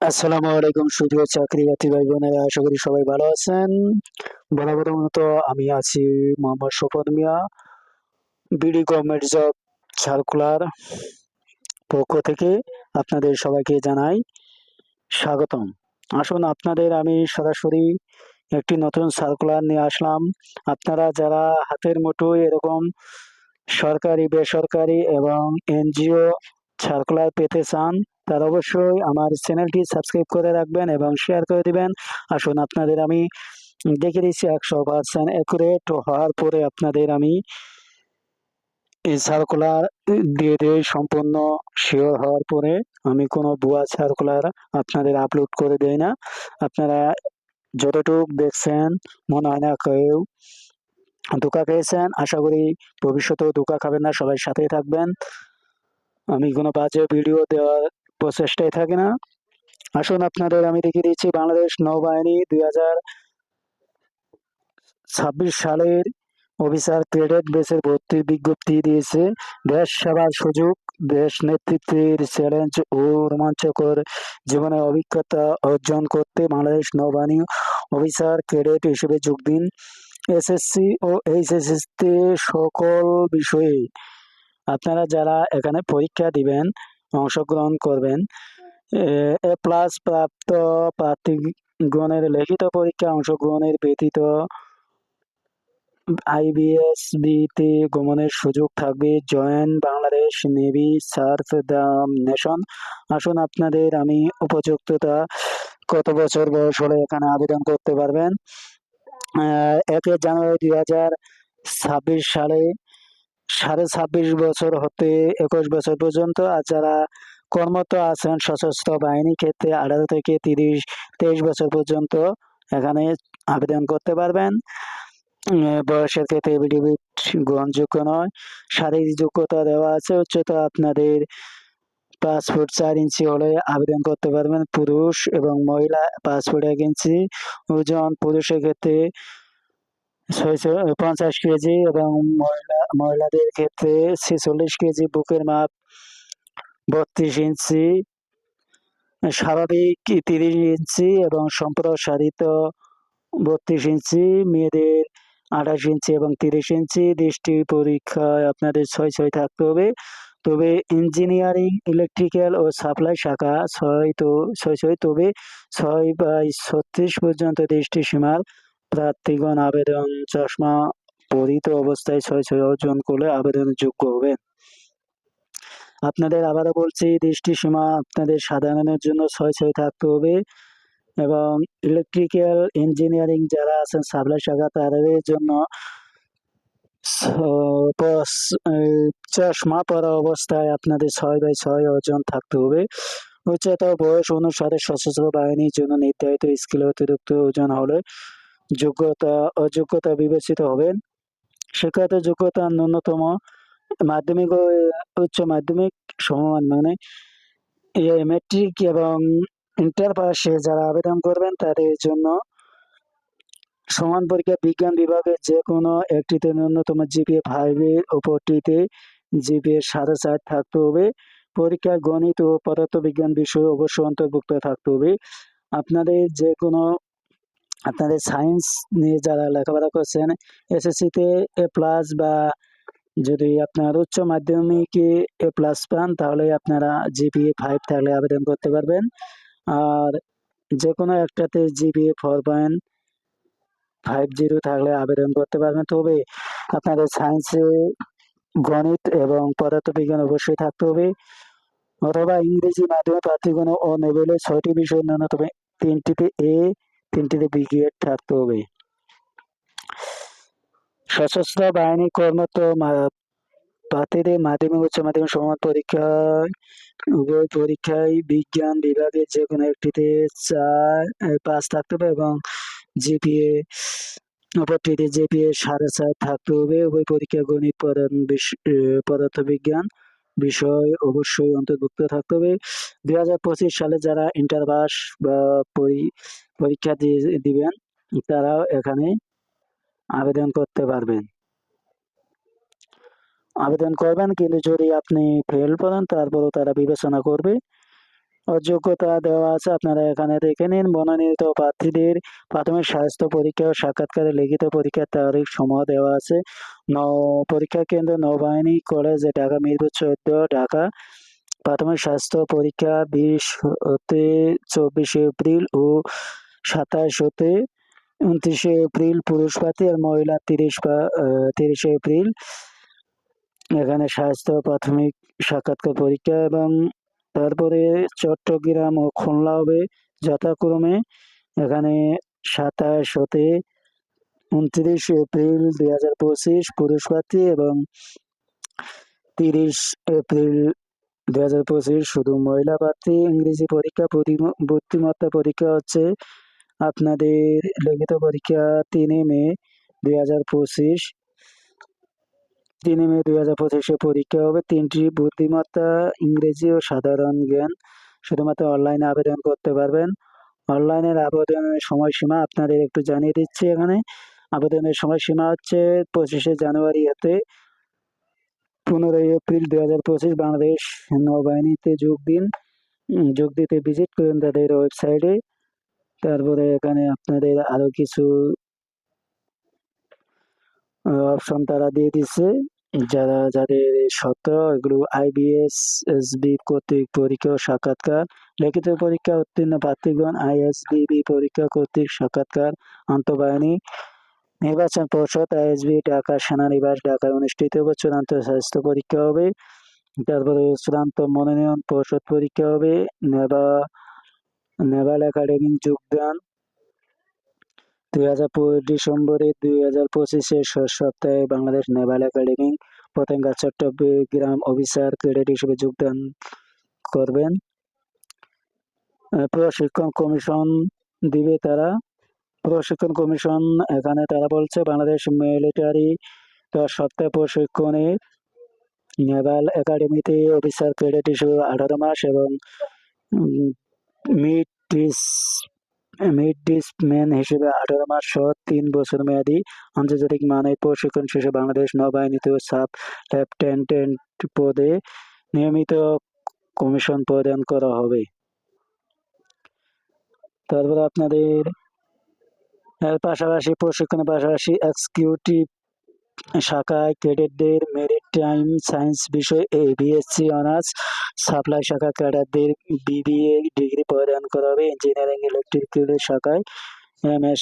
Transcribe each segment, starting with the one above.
আসসালামু আলাইকুম, সুপ্রিয় চাকরিবাতি ভাই বোনেরা আশা করি সবাই ভালো আছেন। বরাবর মতো আমি আছি Mohammad Shovon Mia BD government job circular পক্ষ থেকে আপনাদের সবাইকে জানাই স্বাগতম। আসুন, আপনাদের আমি সরাসরি একটি নতুন সার্কুলার নিয়ে আসলাম। আপনারা যারা হাতের মুঠোয় এরকম সরকারি, বেসরকারি এবং এনজিও সার্কুলার পেতে চান তারা অবশ্যই আমার চ্যানেলটি সাবস্ক্রাইব করে রাখবেন এবং শেয়ার করে দিবেন। আসুন আপনাদের আমি দেখে দিচ্ছি একশো পার্সেন্ট অ্যাকুরেট হওয়ার পরে আপনাদের আমি এই সার্কুলার দিয়ে দিই সম্পূর্ণ শিওর হওয়ার পরে আমি কোনো ভুয়া সার্কুলার আপনাদের আপলোড করে দেই না। আপনারা যতটুক দেখছেন, মনে হয় না কেউ ধোকা খেয়েছেন, আশা করি ভবিষ্যতেও ধোকা খাবেন না, সবাই সাথেই থাকবেন। আমি কোনো বাজে ভিডিও দেওয়ার প্রচেষ্টায় থাকে না। আসুন আপনাদের আমি দেখিয়ে দিচ্ছি বাংলাদেশ নৌবাহিনী দুই ছাব্বিশ সালের অফিসার ক্রেডেট বেসের ভর্তির বিজ্ঞপ্তি দিয়েছে। দেশ সেবার সুযোগ, দেশ নেতৃত্বের চ্যালেঞ্জ ও রোমাঞ্চকর জীবনে অভিজ্ঞতা অর্জন করতে বাংলাদেশ নৌবাহিনী অফিসার ক্রেডেট হিসেবে যোগ দিন। এসএসসি ও এইচএসসিতে সকল বিষয়ে আপনারা যারা এখানে পরীক্ষা দিবেন অংশগ্রহণ করবেন। এ প্লাস প্রাপ্ত প্রার্থীগণের লিখিত পরীক্ষা অংশগ্রহণের ব্যতীত আইবিএসবিতে গমনের সুযোগ থাকবে। Join Bangladesh navy serve the nation. আসুন আপনাদের আমি উপযুক্ততা কত বছর বয়স হলে এখানে আবেদন করতে পারবেন? একে জানুয়ারি দুই হাজার ছাব্বিশ সালে সাড়ে ছাব্বিশ বছর হতে একুশ বছর পর্যন্ত আর যারা কর্মরত আছেন, সশস্ত্র বাহিনী ক্ষেত্রে আঠারো থেকে তিরিশ, তেইশ বছর পর্যন্ত এখানে আবেদন করতে পারবেন। বয়সের ক্ষেত্রে এফিডেভিট গ্রহণযোগ্য নয়। শারীরিক যোগ্যতা দেওয়া আছে, উচ্চতা আপনাদের ফুট চার ইঞ্চি হলে আবেদন করতে পারবেন। পুরুষ এবং মহিলা ফুট এক ইঞ্চি। ওজন পুরুষের ক্ষেত্রে ছয়শো পঞ্চাশ কেজি এবং মহিলা মহিলাদের ক্ষেত্রে ছেচল্লিশ কেজি বুকের মাপ বত্রিশ ইঞ্চি, স্বাভাবিক তিরিশ ইঞ্চি এবং সম্প্রসারিত বত্রিশ ইঞ্চি, মেয়েদের আঠাশ ইঞ্চি এবং তিরিশ ইঞ্চি, দৃষ্টি পরীক্ষায় আপনাদের ছয় ছয় থাকতে হবে। তবে ইঞ্জিনিয়ারিং, ইলেকট্রিক্যাল ও সাপ্লাই শাখা ছয় তো, ছয় ছয়, তবে ছয় বাই ছত্রিশ পর্যন্ত দৃষ্টি সীমার প্রার্থীগণ আবেদন, চশমা পরিত অবস্থায় ছয় ছয় অর্জন করলে আবেদনের যোগ্য হবেন। আপনাদের আবারও বলছি, দৃষ্টিসীমা আপনাদের সাধারণের জন্য ছয় ছয় থাকতে হবে এবং ইলেকট্রিক্যাল ইঞ্জিনিয়ারিং যারা আছেন সাপ্লাই শাখা, তাদের জন্য চশমা পরা অবস্থায় আপনাদের ছয় বাই ছয় অর্জন থাকতে হবে। উচ্চতা বয়স অনুসারে সশস্ত্র বাহিনীর জন্য নির্ধারিত স্কিল অতিরিক্ত ওজন হলে যোগ্যতা, অযোগ্যতা বিবেচিত হবেন। শিক্ষাগত যোগ্যতা ন্যূনতম মাধ্যমিক ও উচ্চ মাধ্যমিক সমমান মানে মেট্রিক এবং ইন্টার পাশে যারা আবেদন করবেন তাদের জন্য সমান পরীক্ষা বিজ্ঞান বিভাগে যে কোনো একটিতে ন্যূনতম জিপিএ ফাইভের ওপরটিতে জিপিএ সাড়ে চার থাকতে হবে। পরীক্ষা গণিত ও পদার্থবিজ্ঞান বিষয় অবশ্যই অন্তর্ভুক্ত থাকতে হবে। আপনাদের যে কোনো আপনাদের সায়েন্স নিয়ে যারা লেখাপড়া করছেন এসএসসিতে এ প্লাস বা যদি আপনার উচ্চ মাধ্যমিকে এ প্লাস পান, তাহলে আপনারা জিপিএ ফাইভ থাকলে আবেদন করতে পারবেন। আর যে কোনো একটাতে GPA four point five zero থাকলে আবেদন করতে পারবেন। তবে আপনাদের সায়েন্সে গণিত এবং পদার্থবিজ্ঞান অবশ্যই থাকতে হবে। অথবা ইংরেজি মাধ্যমে প্রার্থীগণ ও নেবেলে ছয়টি বিষয় ন্যূনতম তিনটিতে এ তিনটিতে বি গ্রেড থাকতে হবে। সশস্ত্র বাহিনী মাধ্যমিক উচ্চ মাধ্যমিক পরীক্ষায় উভয় পরীক্ষায় বিজ্ঞান বিভাগে যে কোনো একটিতে চার পাস থাকতে হবে এবং জিপিএ অপরটিতে জিপিএ সাড়ে চার থাকতে হবে। উভয় পরীক্ষা গণিত পদার্থ বিজ্ঞান বিষয় অবশ্যই অন্তর্ভুক্ত থাকতে হবে। দুই হাজার পঁচিশ সালে যারা ইন্টার পাস বা পরীক্ষা দিবেন তারাও এখানে আবেদন করতে পারবেন। আবেদন করবেন, কিন্তু যদি আপনি ফেল করেন, তারপরও তারা বিবেচনা করবে। অযোগ্যতা দেওয়া আছে, আপনারা এখানে দেখে নিন। মনোনীত প্রার্থীদের প্রাথমিক স্বাস্থ্য পরীক্ষা ও সাক্ষাৎকারে লিখিত পরীক্ষার তারিখ সময় দেওয়া আছে। ন, পরীক্ষা কেন্দ্র, নৌবাহিনী, কলেজ, ঢাকা, মিরপুর, চোদ্দ, ঢাকা। প্রাথমিক স্বাস্থ্য পরীক্ষা বিশ হতে চব্বিশে এপ্রিল ও সাতাশ হতে উনত্রিশে এপ্রিল পুরুষ প্রার্থী আর মহিলা তিরিশ তিরিশে এপ্রিল। এখানে স্বাস্থ্য, প্রাথমিক সাক্ষাৎকার পরীক্ষা এবং তারপরে চট্টগ্রাম ও খুলনা হবে যথাক্রমে। এখানে সাতাশ হতে উনত্রিশ এপ্রিল দুই হাজার পঁচিশ পুরুষ এবং তিরিশ এপ্রিল দুই হাজার পঁচিশ শুধু মহিলা প্রার্থী ইংরেজি পরীক্ষা বুদ্ধিমত্তা পরীক্ষা হচ্ছে আপনাদের লিখিত পরীক্ষা তিনে মে দুই হাজার পঁচিশ। তিনে মে দুই হাজার পঁচিশে পরীক্ষা হবে। তিনটি বুদ্ধিমত্তা, ইংরেজি ও সাধারণ জ্ঞান শুধুমাত্র অনলাইনে আবেদন করতে পারবেন। অনলাইনের আবেদনের সময়সীমা আপনাদের একটু জানিয়ে দিচ্ছি এখানে। আবেদনের সময়সীমা হচ্ছে পঁচিশে জানুয়ারি হতে পনেরোই এপ্রিল দুই হাজার পঁচিশ বাংলাদেশ নৌবাহিনীতে যোগ দিন। যোগ দিতে ভিজিট করুন তাদের ওয়েবসাইটে তারপরে এখানে আপনাদের আরও কিছু অপশন তারা দিয়ে দিচ্ছে যারা, যাদের শর্ত এগুলো আইবিএস এসবি কর্তৃক পরীক্ষা সাক্ষাৎকার, লিখিত পরীক্ষা উত্তীর্ণ প্রার্থীগণ আইএসবিবি পরীক্ষা কর্তৃক সাক্ষাৎকার, আন্তঃবাহিনী নির্বাচন পরিষদ আইএসবি ঢাকা সেনানিবাস ঢাকায় অনুষ্ঠিত হবে, চূড়ান্ত স্বাস্থ্য পরীক্ষা হবে। তারপরে চূড়ান্ত মনোনয়ন পরিষদ পরীক্ষা হবে। নেবা নেভাল একাডেমি যোগদান হাজার ডিসেম্বরে দুই হাজার পঁচিশের শেষ সপ্তাহে Bangladesh naval academy Patenga Chattogram officer cadet হিসেবে যোগদান করবেন। প্রশিক্ষণ কমিশন দিবে তারা। প্রশিক্ষণ কমিশন এখানে তারা বলছে, বাংলাদেশ মিলিটারি দশ সপ্তাহ প্রশিক্ষণে নেভাল একাডেমিতে অফিসার ক্যাডেট হিসেবে আঠারো মাস এবং মিড ডিস মিড ডিসম্যান হিসেবে আঠারো মাস সহ তিন বছর মেয়াদি আন্তর্জাতিক মানের প্রশিক্ষণ শেষে বাংলাদেশ নৌবাহিনীতেও সাব লেফটেন্যান্ট পদে নিয়মিত কমিশন প্রদান করা হবে। তারপরে আপনাদের এর পাশাপাশি প্রশিক্ষণের পাশাপাশি এক্সিকিউটিভ শাখায় ক্যাডেটদের মেরিট টাইম সায়েন্স বিষয়ে বিএসসি অনার্স সাপ্লাই শাখা ক্যাডারদের বিবিএ ডিগ্রি প্রদান করা হবে। ইঞ্জিনিয়ারিং ইলেকট্রিক্যাল শাখায়। এম এস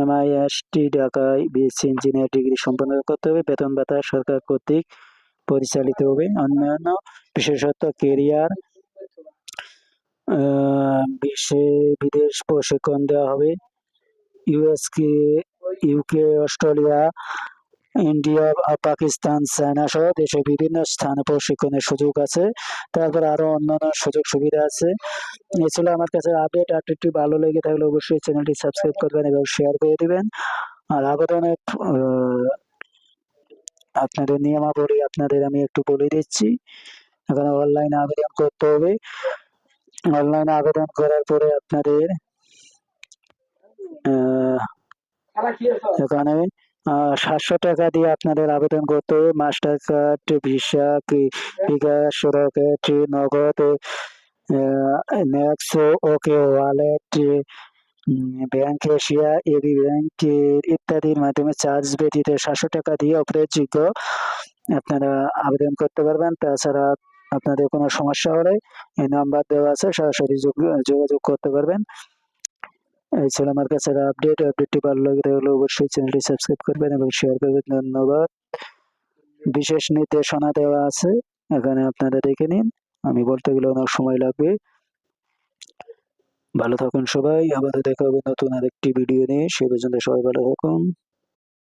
এমআইএসটি ঢাকায় বিএসসি ইঞ্জিনিয়ার ডিগ্রি সম্পন্ন করতে হবে। বেতন ভাতা সরকার কর্তৃক পরিচালিত হবে। অন্যান্য বিশেষত কেরিয়ার বিশ্বে বিদেশ প্রশিক্ষণ দেওয়া হবে। ইউএসকে UK Australia India, Pakistan, China সহ দেশের বিভিন্ন স্থানে প্রশিক্ষণের সুযোগ আছে। তারপর আরও অন্যান্য সুযোগ সুবিধা আছে। এছাড়া আমার কাছে আপডেট আপডেটটি ভালো লেগে থাকলে অবশ্যই চ্যানেলটি সাবস্ক্রাইব করবেন এবং শেয়ার করে দিবেন। আর আবেদনের আপনাদের নিয়মাবলী আপনাদের আমি একটু বলে দিচ্ছি। এখানে অনলাইনে আবেদন করতে হবে। অনলাইনে আবেদন করার পরে আপনাদের এখানে সাতশো টাকা দিয়ে আপনাদের আবেদন করতে হবে। Mastercard Visa bKash Rocket Nagad নেক্সো OK Wallet Bank Asia AB Bank ইত্যাদির মাধ্যমে চার্জ ব্যতীত সাতশো টাকা দিয়ে অপরাধযোগ্য আপনারা আবেদন করতে পারবেন। তাছাড়া আপনাদের কোনো সমস্যা হলে এই নাম্বার দেওয়া আছে, সরাসরি যোগাযোগ করতে পারবেন। এই ছিল আমার কাছে আপডেট আপডেটটি ভালো লাগে তাহলে অবশ্যই চ্যানেলটি সাবস্ক্রাইব করবেন এবং শেয়ার করবেন। ধন্যবাদ। বিশেষ নির্দেশনা দেওয়া আছে, এখানে আপনারা দেখে নিন। আমি বলতে গেলে অনেক সময় লাগবে। ভালো থাকুন সবাই। আবার দেখা হবে নতুন আরেকটি ভিডিও নিয়ে। সে পর্যন্ত সবাই ভালো থাকুন।